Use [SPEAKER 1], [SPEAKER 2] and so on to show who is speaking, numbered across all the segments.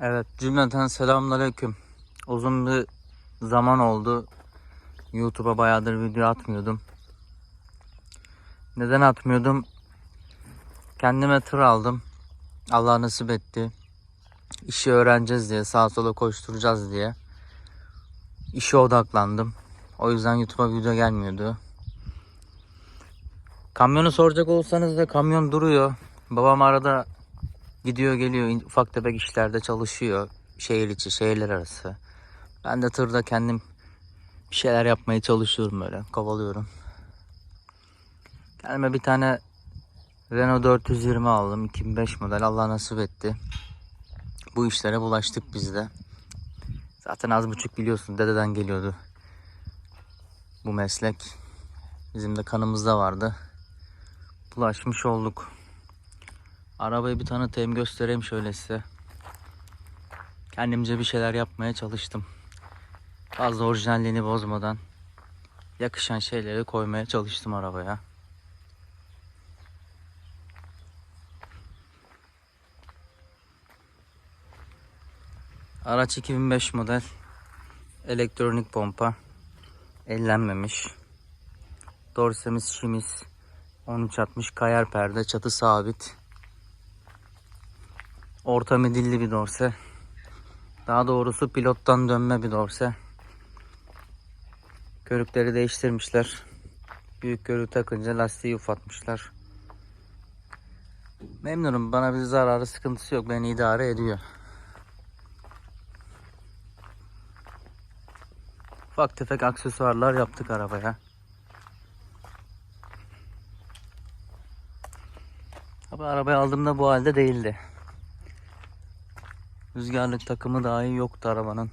[SPEAKER 1] Evet cümleten selamünaleyküm. Uzun bir zaman oldu. YouTube'a bayağıdır video atmıyordum. Neden atmıyordum? Kendime tır aldım. Allah nasip etti. İşi öğreneceğiz diye, sağa sola koşturacağız diye. İşe odaklandım. O yüzden YouTube'a video gelmiyordu. Kamyonu soracak olsanız da kamyon duruyor. Babam arada gidiyor geliyor ufak tefek işlerde çalışıyor. Şehir içi, şehirler arası. Ben de tırda kendim bir şeyler yapmaya çalışıyorum böyle. Kovalıyorum. Kendime bir tane Renault 420 aldım. 2005 model. Allah nasip etti. Bu işlere bulaştık biz de. Zaten az buçuk biliyorsun. Dededen geliyordu. Bu meslek. Bizim de kanımızda vardı. Bulaşmış olduk. Arabayı bir tanıtayım göstereyim şöyle size. Kendimce bir şeyler yapmaya çalıştım. Fazla orijinalliğini bozmadan yakışan şeyleri koymaya çalıştım arabaya. Araç 2005 model. Elektronik pompa. Ellenmemiş. Dorsemiz şimiz. 1360 kayar perde. Çatı sabit. Orta midilli bir dorse. Daha doğrusu pilottan dönme bir dorse. Körükleri değiştirmişler. Büyük körüğü takınca lastiği ufatmışlar. Memnunum. Bana bir zararı sıkıntısı yok. Beni idare ediyor. Ufak tefek aksesuarlar yaptık arabaya. Abi arabayı aldığımda bu halde değildi. Rüzgarlık takımı dahi yoktu arabanın.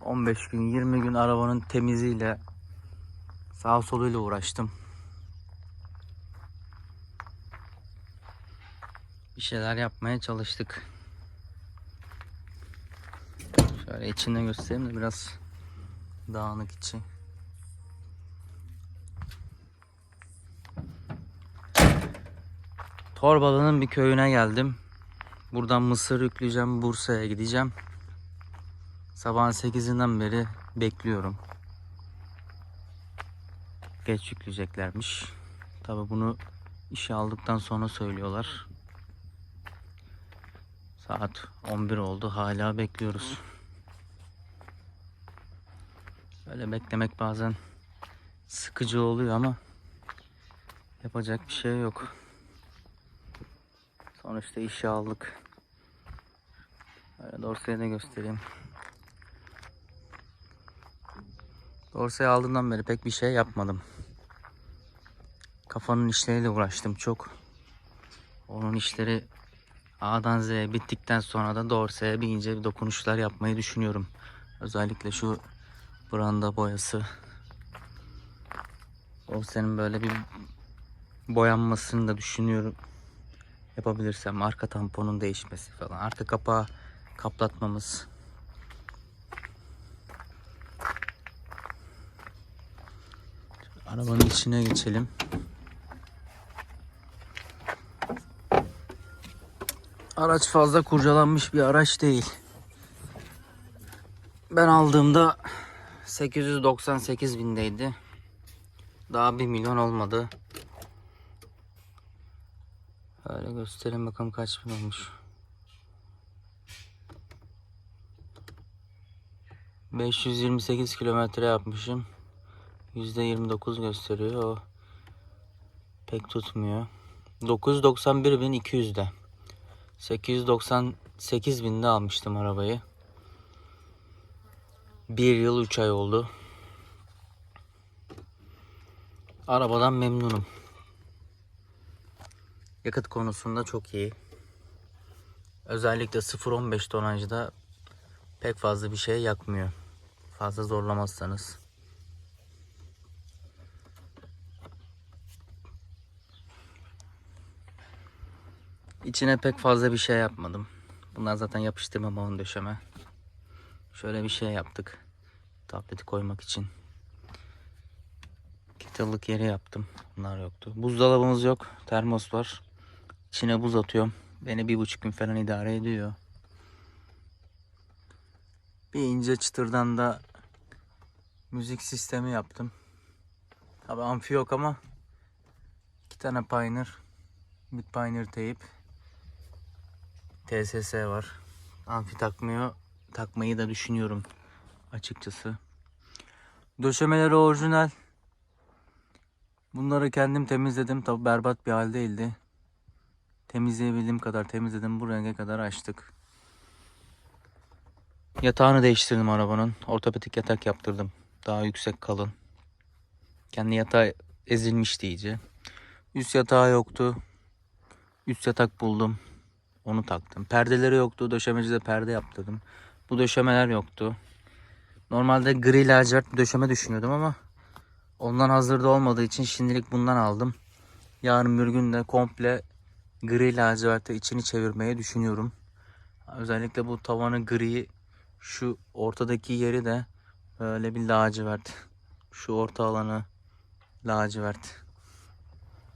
[SPEAKER 1] 15 gün 20 gün arabanın temiziyle sağ soluyla uğraştım. Bir şeyler yapmaya çalıştık. Şöyle içinde göstereyim de biraz dağınık içi. Torbalı'nın bir köyüne geldim. Buradan mısır yükleyeceğim. Bursa'ya gideceğim. Sabahın 8'inden beri bekliyorum. Geç yükleyeceklermiş. Tabi bunu işe aldıktan sonra söylüyorlar. Saat 11 oldu. Hala bekliyoruz. Böyle beklemek bazen sıkıcı oluyor ama yapacak bir şey yok. Sonuçta işe aldık. Böyle dorsayı da göstereyim. Dorsayı aldığımdan beri pek bir şey yapmadım. Kafanın işleriyle uğraştım çok. Onun işleri A'dan Z'ye bittikten sonra da dorsaya bir ince bir dokunuşlar yapmayı düşünüyorum. Özellikle şu branda boyası. Dorsenin böyle bir boyanmasını da düşünüyorum yapabilirsem arka tamponun değişmesi falan. Arka kapağı kaplatmamız. Arabanın içine geçelim. Araç fazla kurcalanmış bir araç değil. Ben aldığımda 898 bindeydi. Daha 1 milyon olmadı Öyle göstereyim bakalım kaç bin olmuş. 528 kilometre yapmışım. %29 gösteriyor. O pek tutmuyor. 991 bin 200'de. 898 binde almıştım arabayı. Bir yıl 3 ay oldu. Arabadan memnunum. Yakıt konusunda çok iyi. Özellikle 0.15 tonajda pek fazla bir şey yakmıyor. Fazla zorlamazsanız. İçine pek fazla bir şey yapmadım. Bunlar zaten yapıştırma balon döşeme. Şöyle bir şey yaptık. Tableti koymak için. Kettle'lık yeri yaptım. Bunlar yoktu. Buzdolabımız yok. Termos var. İçine buz atıyorum. Beni bir buçuk gün falan idare ediyor. Bir ince çıtırdan da müzik sistemi yaptım. Tabi amfi yok ama iki tane Pioneer, bir Pioneer teyip, TSS var. Amfi takmıyor, takmayı da düşünüyorum açıkçası. Döşemeleri orijinal. Bunları kendim temizledim. Tabi berbat bir haldeydi. Temizleyebildiğim kadar temizledim. Bu renge kadar açtık. Yatağını değiştirdim arabanın. Ortopedik yatak yaptırdım. Daha yüksek kalın. Kendi yatağı ezilmişti iyice. Üst yatağı yoktu. Üst yatak buldum. Onu taktım. Perdeleri yoktu. Döşemecide perde yaptırdım. Bu döşemeler yoktu. Normalde gri lacivert bir döşeme düşünüyordum ama ondan hazırda olmadığı için şimdilik bundan aldım. Yarın bir gün de komple gri laciverte içini çevirmeyi düşünüyorum. Özellikle bu tavanı gri şu ortadaki yeri de böyle bir lacivert. Şu orta alanı lacivert.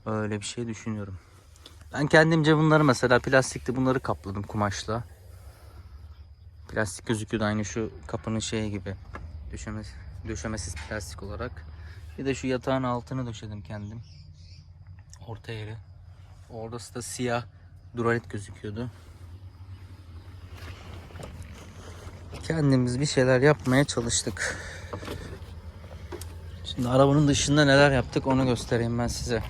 [SPEAKER 1] Öyle bir şey düşünüyorum. Ben kendimce bunları mesela plastikti bunları kapladım kumaşla. Plastik gözüküyordu aynı şu kapının şeyi gibi. Döşemesi, döşemesiz plastik olarak. Bir de şu yatağın altını döşedim kendim. Orta yeri. Orası da siyah duralit gözüküyordu. Kendimiz bir şeyler yapmaya çalıştık. Şimdi arabanın dışında neler yaptık onu göstereyim ben size.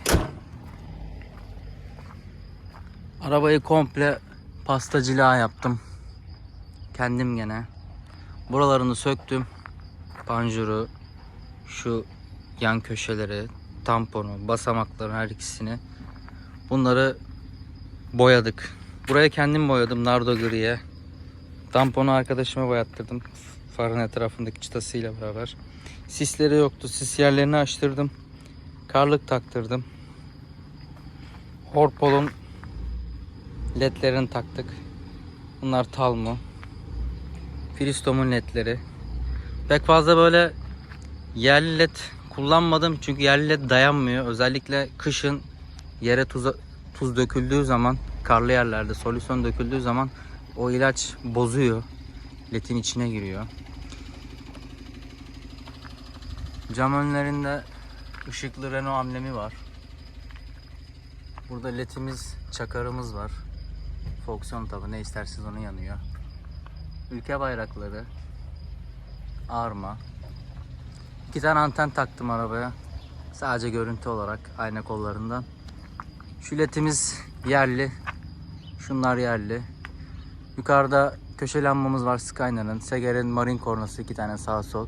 [SPEAKER 1] Arabayı komple pastacılığa yaptım. Kendim gene. Buralarını söktüm. Panjuru, şu yan köşeleri, tamponu, basamakların her ikisini. Bunları boyadık. Buraya kendim boyadım nardo griye. Tamponu arkadaşıma boyattırdım. Farın etrafındaki çıtasıyla beraber. Sisleri yoktu. Sis yerlerini açtırdım. Karlık taktırdım. Horpol'un ledlerini taktık. Bunlar Talmo. Filistom'un ledleri. Pek fazla böyle yerli led kullanmadım çünkü yerli led dayanmıyor. Özellikle kışın yere tuz, tuz döküldüğü zaman karlı yerlerde solüsyon döküldüğü zaman o ilaç bozuyor. Ledin içine giriyor. Cam önlerinde ışıklı Renault amblemi var. Burada ledimiz, çakarımız var. Fonksiyon tabi ne isterseniz onu yanıyor. Ülke bayrakları. Arma. İki tane anten taktım arabaya. Sadece görüntü olarak ayna kollarından. Şu ledimiz yerli. Şunlar yerli. Yukarıda köşe lambamız var Skyline'ın. Seger'in marine kornası iki tane sağ sol.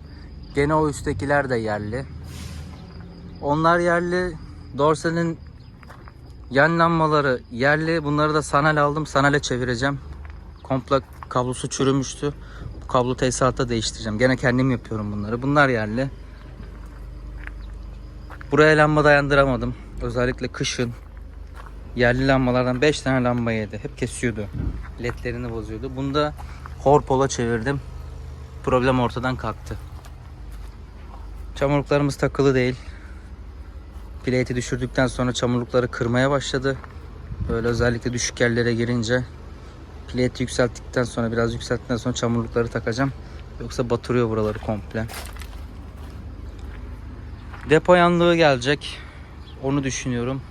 [SPEAKER 1] Gene o üsttekiler de yerli. Onlar yerli. Dorsel'in yan lambaları yerli. Bunları da sanal aldım. Sanale çevireceğim. Komple kablosu çürümüştü. Bu kablo tesisatı değiştireceğim. Gene kendim yapıyorum bunları. Bunlar yerli. Buraya lamba dayandıramadım. Özellikle kışın yerli lambalardan 5 tane lamba yedi. Hep kesiyordu. Ledlerini bozuyordu. Bunu da Horpol'a çevirdim. Problem ortadan kalktı. Çamurluklarımız takılı değil. Plate'i düşürdükten sonra çamurlukları kırmaya başladı. Böyle özellikle düşük yerlere girince Plate yükselttikten sonra biraz yükselttikten sonra çamurlukları takacağım. Yoksa batırıyor buraları komple. Depo yanlığı gelecek. Onu düşünüyorum.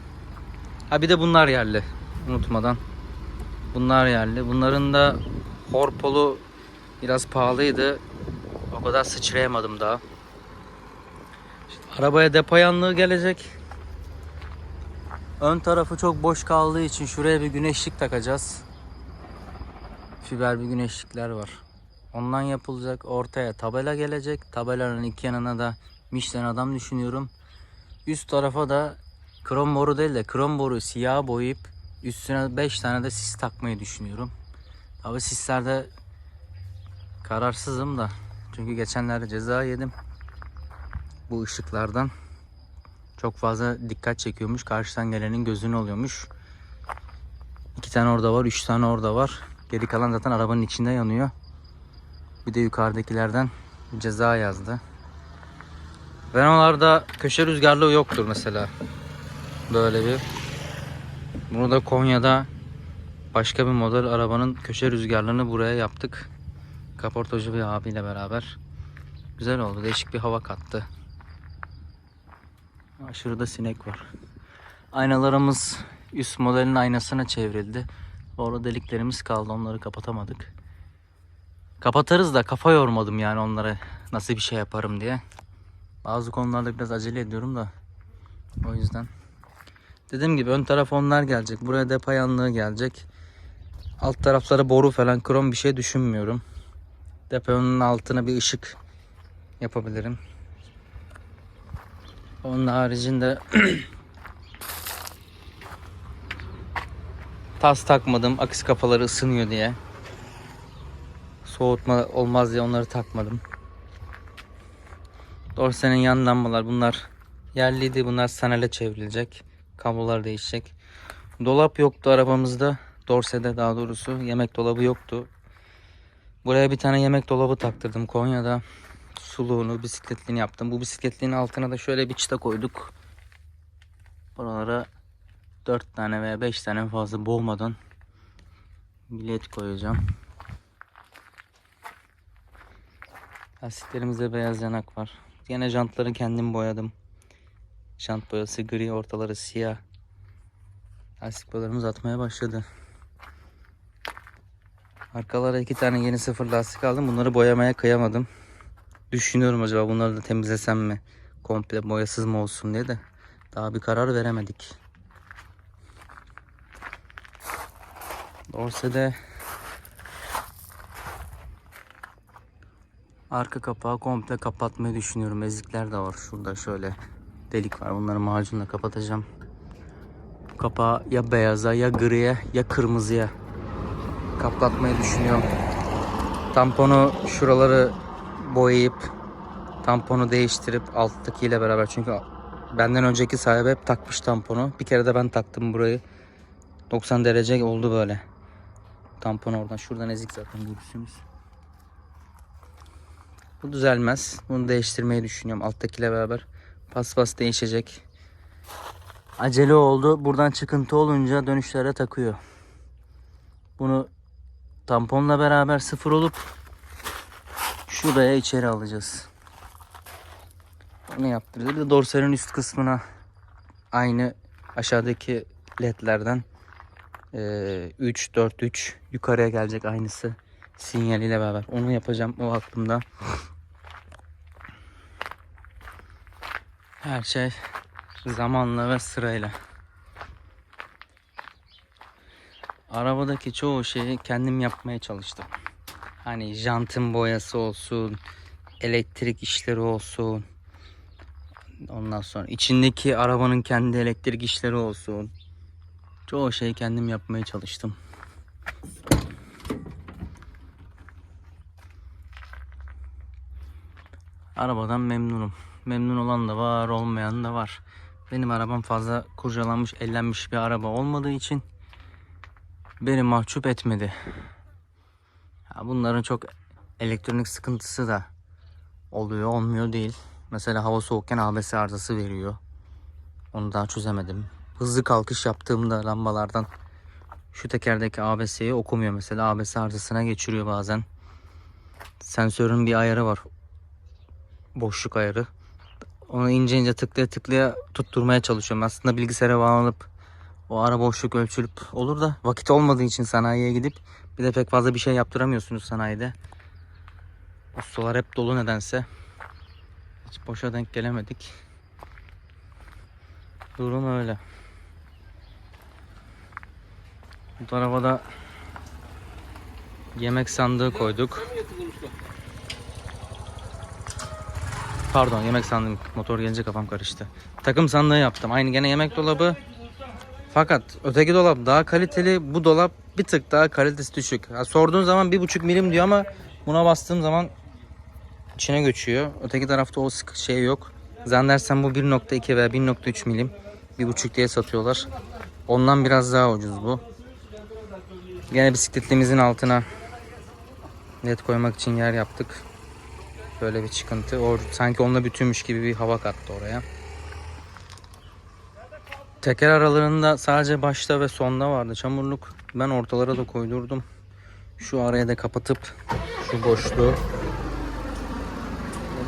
[SPEAKER 1] Ha bir de bunlar yerli. Unutmadan. Bunlar yerli. Bunların da horpolu biraz pahalıydı. O kadar sıçrayamadım daha. Şimdi arabaya depo yanlığı gelecek. Ön tarafı çok boş kaldığı için şuraya bir güneşlik takacağız. Fiber bir güneşlikler var. Ondan yapılacak. Ortaya tabela gelecek. Tabelanın iki yanına da Michelin adam düşünüyorum. Üst tarafa da krom boru değil de krom boru siyah boyayıp üstüne 5 tane de sis takmayı düşünüyorum. Tabi sislerde kararsızım da. Çünkü geçenlerde ceza yedim. Bu ışıklardan. Çok fazla dikkat çekiyormuş. Karşıdan gelenin gözünü oluyormuş. İki tane orada var. Üç tane orada var. Geri kalan zaten arabanın içinde yanıyor. Bir de yukarıdakilerden ceza yazdı. Renault'larda köşe rüzgarlığı yoktur mesela. Böyle bir. Bunu da Konya'da başka bir model arabanın köşe rüzgarlığını buraya yaptık. kaportacı bir abiyle beraber. Güzel oldu. Değişik bir hava kattı. Aşırı da sinek var. Aynalarımız üst modelin aynasına çevrildi. Orada deliklerimiz kaldı. Onları kapatamadık. Kapatarız da kafa yormadım yani onlara nasıl bir şey yaparım diye. Bazı konularda biraz acele ediyorum da. O yüzden. Dediğim gibi ön taraf onlar gelecek. Buraya depo yanlığı gelecek. Alt taraflara boru falan krom bir şey düşünmüyorum. Deponun altına bir ışık yapabilirim. Onun haricinde tas takmadım. Akış kafaları ısınıyor diye. Soğutma olmaz diye onları takmadım. Dorsenin yan lambalar bunlar yerliydi. Bunlar sanale çevrilecek. Kablolar değişecek. Dolap yoktu arabamızda. Dorse'de daha doğrusu yemek dolabı yoktu. Buraya bir tane yemek dolabı taktırdım Konya'da. Suluğunu, bisikletliğini yaptım. Bu bisikletliğin altına da şöyle bir çıta koyduk. Buralara 4 tane veya 5 tane fazla boğmadan bilet koyacağım. Lastiklerimizde beyaz yanak var. Yine jantları kendim boyadım. Jant boyası gri, ortaları siyah. Lastik boyalarımız atmaya başladı. Arkalara iki tane yeni sıfır lastik aldım. Bunları boyamaya kıyamadım. Düşünüyorum acaba bunları da temizlesem mi? Komple boyasız mı olsun diye de. Daha bir karar veremedik. Dorse'de arka kapağı komple kapatmayı düşünüyorum. Ezikler de var. Şurada şöyle delik var. Bunları macunla kapatacağım. Bu kapağı ya beyaza ya griye ya kırmızıya kaplatmayı düşünüyorum. Tamponu şuraları boyayıp tamponu değiştirip alttakiyle beraber çünkü benden önceki sahibi hep takmış tamponu. Bir kere de ben taktım burayı. 90 derece oldu böyle. Tampon oradan. Şuradan ezik zaten görürsünüz. Bu düzelmez. Bunu değiştirmeyi düşünüyorum alttakiyle beraber. Paspas değişecek. Acele oldu. Buradan çıkıntı olunca dönüşlere takıyor. Bunu tamponla beraber sıfır olup şuraya içeri alacağız. Onu yaptıracağız. Bir de dorsenin üst kısmına aynı aşağıdaki ledlerden 3 4 3 yukarıya gelecek aynısı sinyaliyle beraber. Onu yapacağım o aklımda. Her şey zamanla ve sırayla. Arabadaki çoğu şeyi kendim yapmaya çalıştım. Hani jantın boyası olsun, elektrik işleri olsun. Ondan sonra içindeki arabanın kendi elektrik işleri olsun. Çoğu şeyi kendim yapmaya çalıştım. Arabadan memnunum. Memnun olan da var, olmayan da var. Benim arabam fazla kurcalanmış, ellenmiş bir araba olmadığı için beni mahcup etmedi. Ya bunların çok elektronik sıkıntısı da oluyor, olmuyor değil. Mesela hava soğukken ABS arızası veriyor. Onu daha çözemedim. Hızlı kalkış yaptığımda lambalardan şu tekerdeki ABS'yi okumuyor mesela. ABS arızasına geçiriyor bazen. Sensörün bir ayarı var. Boşluk ayarı. Onu ince ince tıklaya tıklaya tutturmaya çalışıyorum. Aslında bilgisayara bağlanıp o ara boşluk ölçülüp olur da vakit olmadığı için sanayiye gidip bir de pek fazla bir şey yaptıramıyorsunuz sanayide. Ustalar hep dolu nedense. Hiç boşa denk gelemedik. Durum öyle. Bu tarafa da yemek sandığı koyduk. Pardon yemek sandığı motor gelince kafam karıştı. Takım sandığı yaptım. Aynı gene yemek dolabı. Fakat öteki dolap daha kaliteli. Bu dolap bir tık daha kalitesi düşük. Ya sorduğun zaman bir buçuk milim diyor ama buna bastığım zaman içine göçüyor. Öteki tarafta o sık şey yok. Zannedersem bu 1.2 veya 1.3 milim. Bir buçuk diye satıyorlar. Ondan biraz daha ucuz bu. Yine bisikletimizin altına led koymak için yer yaptık. Böyle bir çıkıntı. O, sanki onunla bütünmüş gibi bir hava kattı oraya. Teker aralarında sadece başta ve sonda vardı çamurluk. Ben ortalara da koydurdum. Şu araya da kapatıp Şu boşluğu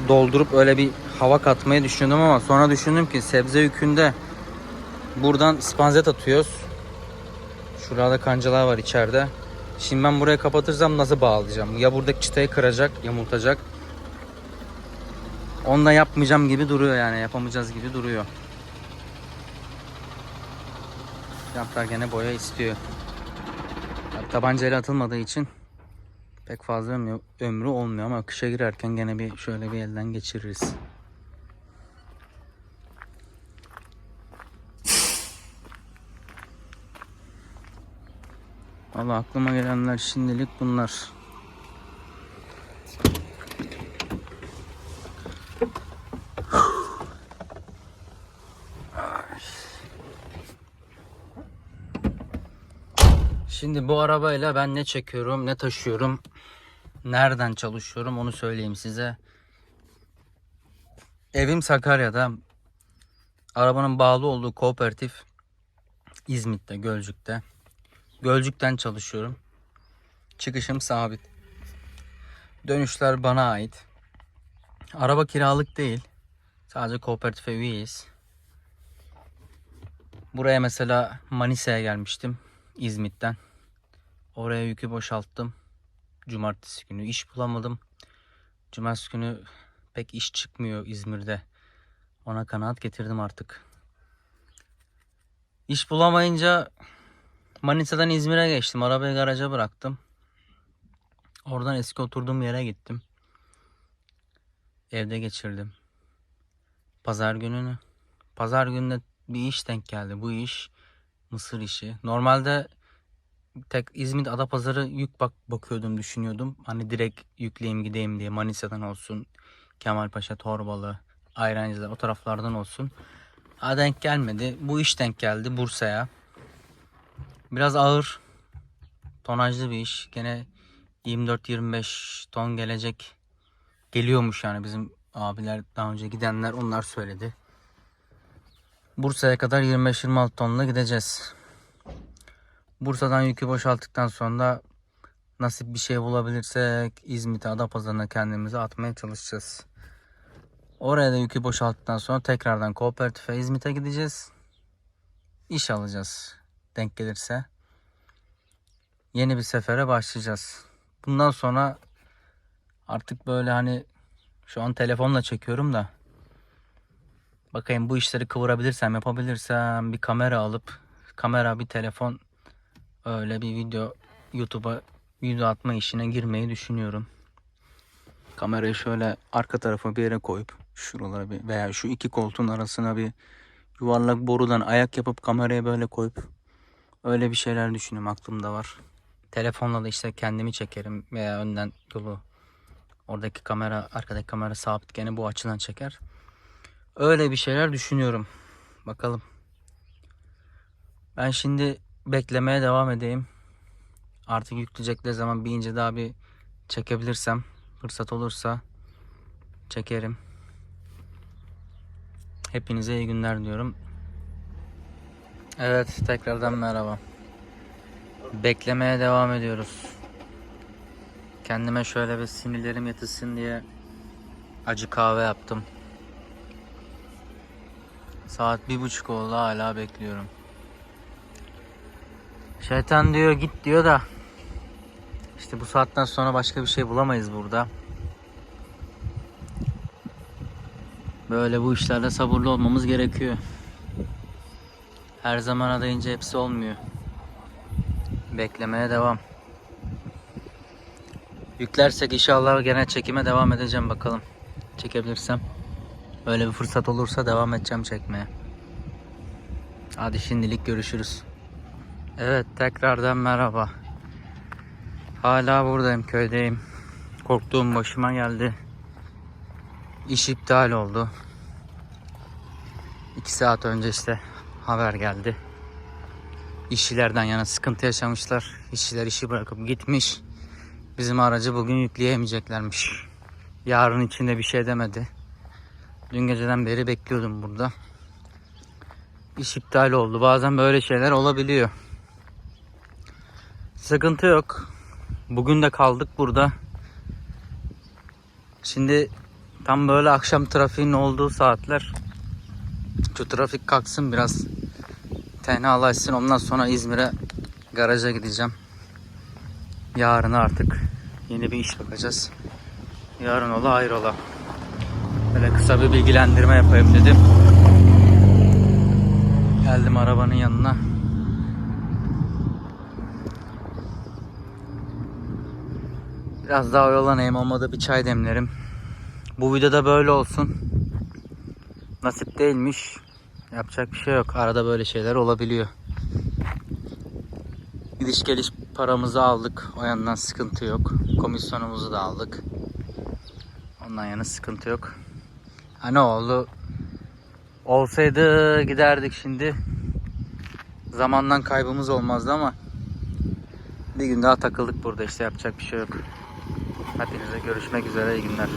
[SPEAKER 1] doldurup öyle bir hava katmayı düşündüm ama sonra düşündüm ki sebze yükünde buradan spanzet atıyoruz. Şurada kancalar var içeride. Şimdi ben buraya kapatırsam nasıl bağlayacağım? Ya buradaki çıtayı kıracak, yamultacak. Onu da yapmayacağım gibi duruyor yani. Yapamayacağız gibi duruyor. Jantlar gene boya istiyor. Ya, Tabancayla atılmadığı için pek fazla ömrü, ömrü olmuyor ama kışa girerken gene bir şöyle bir elden geçiririz. Valla aklıma gelenler şimdilik bunlar. Şimdi bu arabayla ben ne çekiyorum, ne taşıyorum, nereden çalışıyorum onu söyleyeyim size. Evim Sakarya'da. Arabanın bağlı olduğu kooperatif İzmit'te, Gölcük'te. Gölcük'ten çalışıyorum. Çıkışım sabit. Dönüşler bana ait. Araba kiralık değil. Sadece kooperatife üyeyiz. Buraya mesela Manisa'ya gelmiştim. İzmit'ten. Oraya yükü boşalttım. Cumartesi günü iş bulamadım. Cumartesi günü pek iş çıkmıyor İzmir'de. Ona kanaat getirdim artık. İş bulamayınca Manisa'dan İzmir'e geçtim. Arabayı garaja bıraktım. Oradan eski oturduğum yere gittim. Evde geçirdim. Pazar gününü. Pazar gününe bir iş denk geldi. Bu iş mısır işi. Normalde tek İzmit Adapazarı yük bak bakıyordum düşünüyordum. Hani direkt yükleyeyim gideyim diye Manisa'dan olsun. Kemalpaşa, Torbalı, Ayrancılar o taraflardan olsun. Ha denk gelmedi. Bu iş denk geldi Bursa'ya. Biraz ağır. Tonajlı bir iş. Gene 24-25 ton gelecek. Geliyormuş yani bizim abiler daha önce gidenler onlar söyledi. Bursa'ya kadar 25-26 tonla gideceğiz. Bursa'dan yükü boşalttıktan sonra nasip bir şey bulabilirsek İzmit'e Adapazarı'na kendimizi atmaya çalışacağız. Oraya da yükü boşalttıktan sonra tekrardan kooperatife İzmit'e gideceğiz. İş alacağız denk gelirse. Yeni bir sefere başlayacağız. Bundan sonra artık böyle hani şu an telefonla çekiyorum da bakayım bu işleri kıvırabilirsem yapabilirsem bir kamera alıp kamera bir telefon öyle bir video YouTube'a video atma işine girmeyi düşünüyorum. Kamerayı şöyle arka tarafa bir yere koyup şuralara bir veya şu iki koltuğun arasına bir yuvarlak borudan ayak yapıp kameraya böyle koyup öyle bir şeyler düşünüyorum aklımda var. Telefonla da işte kendimi çekerim veya önden yolu oradaki kamera arkadaki kamera sabit gene bu açıdan çeker. Öyle bir şeyler düşünüyorum. Bakalım. Ben şimdi beklemeye devam edeyim. Artık yükleyecekleri zaman bir ince daha bir çekebilirsem fırsat olursa çekerim. Hepinize iyi günler diyorum. Evet tekrardan merhaba. Beklemeye devam ediyoruz. Kendime şöyle bir sinirlerim yatışsın diye acı kahve yaptım. Saat bir buçuk oldu hala bekliyorum. Şeytan diyor git diyor da işte bu saatten sonra başka bir şey bulamayız burada. Böyle bu işlerde sabırlı olmamız gerekiyor. Her zaman adayınca hepsi olmuyor. Beklemeye devam. Yüklersek inşallah gene çekime devam edeceğim bakalım. Çekebilirsem. Öyle bir fırsat olursa devam edeceğim çekmeye. Hadi şimdilik görüşürüz. Evet tekrardan merhaba. Hala buradayım köydeyim. Korktuğum başıma geldi. İş iptal oldu. 2 saat önce işte haber geldi. İşçilerden yana sıkıntı yaşamışlar. İşçiler işi bırakıp gitmiş. Bizim aracı bugün yükleyemeyeceklermiş. Yarın içinde bir şey demedi. Dün geceden beri bekliyordum burada. İş iptal oldu. Bazen böyle şeyler olabiliyor. Sıkıntı yok. Bugün de kaldık burada. Şimdi tam böyle akşam trafiğin olduğu saatler şu trafik kalksın biraz tenhalaşsın. Ondan sonra İzmir'e garaja gideceğim. Yarın artık yeni bir iş bakacağız. Yarın ola hayrola. Böyle kısa bir bilgilendirme yapayım dedim. Geldim arabanın yanına. Biraz daha oyalanayım olmadı bir çay demlerim. Bu videoda böyle olsun. Nasip değilmiş. Yapacak bir şey yok. Arada böyle şeyler olabiliyor. Gidiş geliş paramızı aldık. O yandan sıkıntı yok. Komisyonumuzu da aldık. Ondan yana sıkıntı yok. Ha ne oldu? Olsaydı giderdik şimdi. Zamandan kaybımız olmazdı ama bir gün daha takıldık burada işte yapacak bir şey yok. Hepinize görüşmek üzere iyi günler.